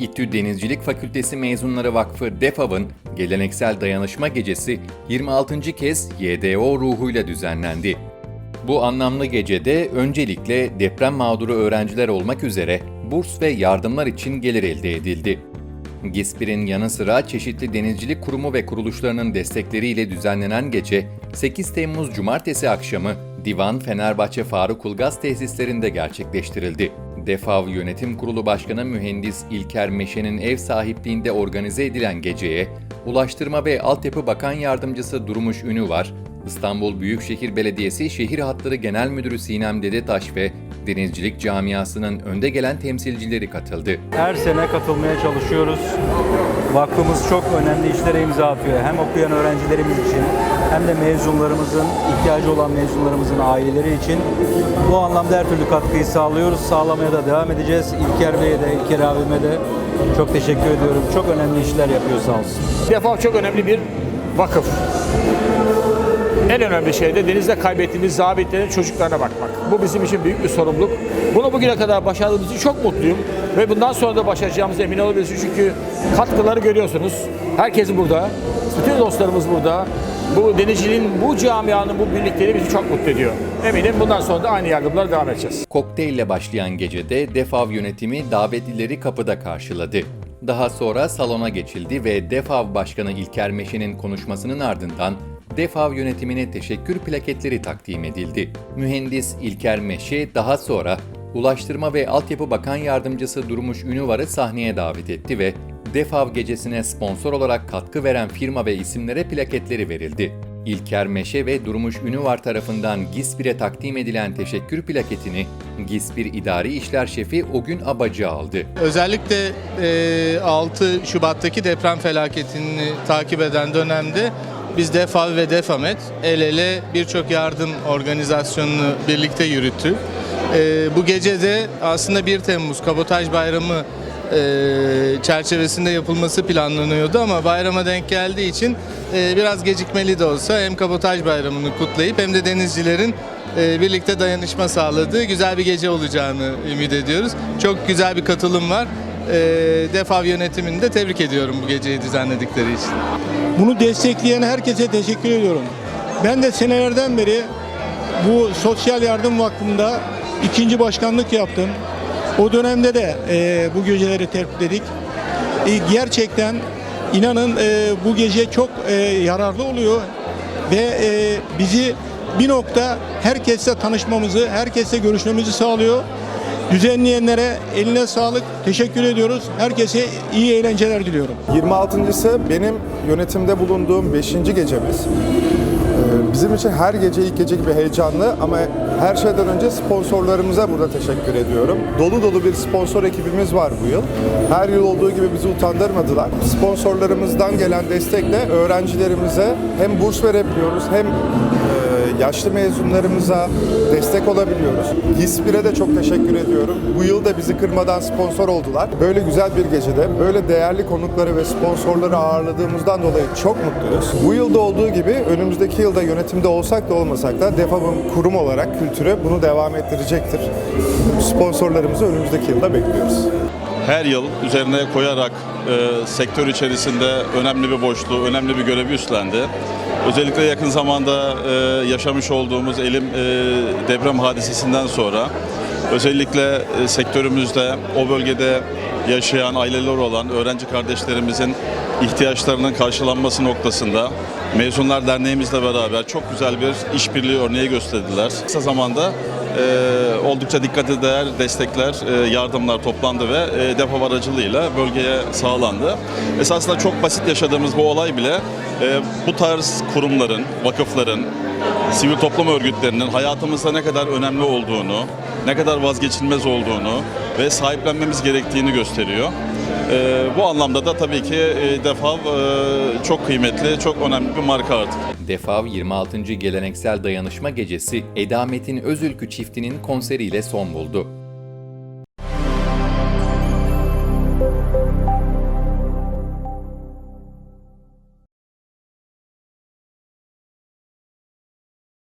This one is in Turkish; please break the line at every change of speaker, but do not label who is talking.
İTÜ Denizcilik Fakültesi Mezunları Vakfı DEFAV'ın geleneksel dayanışma gecesi 26. kez YDO ruhuyla düzenlendi. Bu anlamlı gecede öncelikle deprem mağduru öğrenciler olmak üzere burs ve yardımlar için gelir elde edildi. GİSPİR'in yanı sıra çeşitli denizcilik kurumu ve kuruluşlarının destekleriyle düzenlenen gece 8 Temmuz Cumartesi akşamı Divan Fenerbahçe Faruk Ulgaz tesislerinde gerçekleştirildi. DEFAV Yönetim Kurulu Başkanı Mühendis İlker Meşe'nin ev sahipliğinde organize edilen geceye Ulaştırma ve Altyapı Bakan Yardımcısı Durmuş Ünü var, İstanbul Büyükşehir Belediyesi Şehir Hatları Genel Müdürü Sinem Dedetaş ve denizcilik camiasının önde gelen temsilcileri katıldı.
Her sene katılmaya çalışıyoruz. Vakfımız çok önemli işlere imza atıyor. Hem okuyan öğrencilerimiz için hem de mezunlarımızın, ihtiyacı olan mezunlarımızın aileleri için. Bu anlamda her türlü katkıyı sağlıyoruz. Sağlamaya da devam edeceğiz. İlker Bey'e de, İlker abime de çok teşekkür ediyorum. Çok önemli işler yapıyor sağ olsun.
Defaf çok önemli bir vakıf. En önemli şey de denizde kaybettiğimiz zabitlerin çocuklarına bakmak. Bu bizim için büyük bir sorumluluk. Bunu bugüne kadar başardığımız için çok mutluyum. Ve bundan sonra da başaracağımıza emin olabilirsiniz. Çünkü katkıları görüyorsunuz. Herkes burada. Bütün dostlarımız burada. Bu denizciliğin, bu camianın bu birlikleri bizi çok mutlu ediyor. Eminim bundan sonra da aynı yardımlara devam edeceğiz.
Kokteylle başlayan gecede DEFAV yönetimi davetlileri kapıda karşıladı. Daha sonra salona geçildi ve DEFAV Başkanı İlker Meşe'nin konuşmasının ardından DEFAV yönetimine teşekkür plaketleri takdim edildi. Mühendis İlker Meşe daha sonra Ulaştırma ve Altyapı Bakan Yardımcısı Durmuş Ünüvar'ı sahneye davet etti ve DEFAV gecesine sponsor olarak katkı veren firma ve isimlere plaketleri verildi. İlker Meşe ve Durmuş Ünüvar tarafından GİSPİR'e takdim edilen teşekkür plaketini GİSPİR İdari İşler Şefi Ogün Abacı aldı.
Özellikle e, 6 Şubat'taki deprem felaketini takip eden dönemde biz DEFAV ve DEFAMET el ele birçok yardım organizasyonunu birlikte yürüttük. E, bu gece de aslında 1 Temmuz Kabotaj Bayramı e, çerçevesinde yapılması planlanıyordu ama bayrama denk geldiği için e, biraz gecikmeli de olsa hem Kabotaj Bayramı'nı kutlayıp hem de denizcilerin e, birlikte dayanışma sağladığı güzel bir gece olacağını ümit ediyoruz. Çok güzel bir katılım var. E, DEFAV yönetimini de tebrik ediyorum bu geceyi düzenledikleri için.
Bunu destekleyen herkese teşekkür ediyorum. Ben de senelerden beri bu Sosyal Yardım Vakfı'nda ikinci başkanlık yaptım. O dönemde de e, bu geceleri tertipledik. E, gerçekten inanın e, bu gece çok e, yararlı oluyor ve e, bizi bir nokta herkesle tanışmamızı, herkesle görüşmemizi sağlıyor. Düzenleyenlere eline sağlık, teşekkür ediyoruz. Herkese iyi eğlenceler diliyorum.
26.sı benim yönetimde bulunduğum 5. gecemiz. Ee, Bizim için her gece ilk gece gibi heyecanlı ama her şeyden önce sponsorlarımıza burada teşekkür ediyorum. Dolu dolu bir sponsor ekibimiz var bu yıl. Her yıl olduğu gibi bizi utandırmadılar. Sponsorlarımızdan gelen destekle öğrencilerimize hem burs verebiliyoruz hem e, yaşlı mezunlarımıza destek olabiliyoruz. GİSPİR'e de çok teşekkür ediyorum. Bu yıl da bizi kırmadan sponsor oldular. Böyle güzel bir gecede böyle değerli konukları ve sponsorları ağırladığımızdan dolayı çok mutluyuz. Bu yılda olduğu gibi önümüzdeki yılda yönetimde olsak da olmasak da DEFAB'ın kurum olarak kültürü bunu devam ettirecektir. Sponsorlarımızı önümüzdeki yılda bekliyoruz.
Her yıl üzerine koyarak e, sektör içerisinde önemli bir boşluğu, önemli bir görevi üstlendi. Özellikle yakın zamanda e, yaşamış olduğumuz elim e, deprem hadisesinden sonra özellikle e, sektörümüzde o bölgede yaşayan aileler olan öğrenci kardeşlerimizin ihtiyaçlarının karşılanması noktasında Mezunlar Derneğimizle beraber çok güzel bir işbirliği örneği gösterdiler. Kısa zamanda e, oldukça dikkate değer destekler, e, yardımlar toplandı ve e, depo aracılığıyla bölgeye sağlandı. Esasında çok basit yaşadığımız bu olay bile e, bu tarz kurumların, vakıfların, sivil toplum örgütlerinin hayatımızda ne kadar önemli olduğunu, ne kadar vazgeçilmez olduğunu ve sahiplenmemiz gerektiğini gösteriyor. E, bu anlamda da tabii ki e, DEFAV e, çok kıymetli, çok önemli bir marka artık.
DEFAV 26. Geleneksel Dayanışma Gecesi Eda Metin Özülkü çiftinin konseriyle son buldu.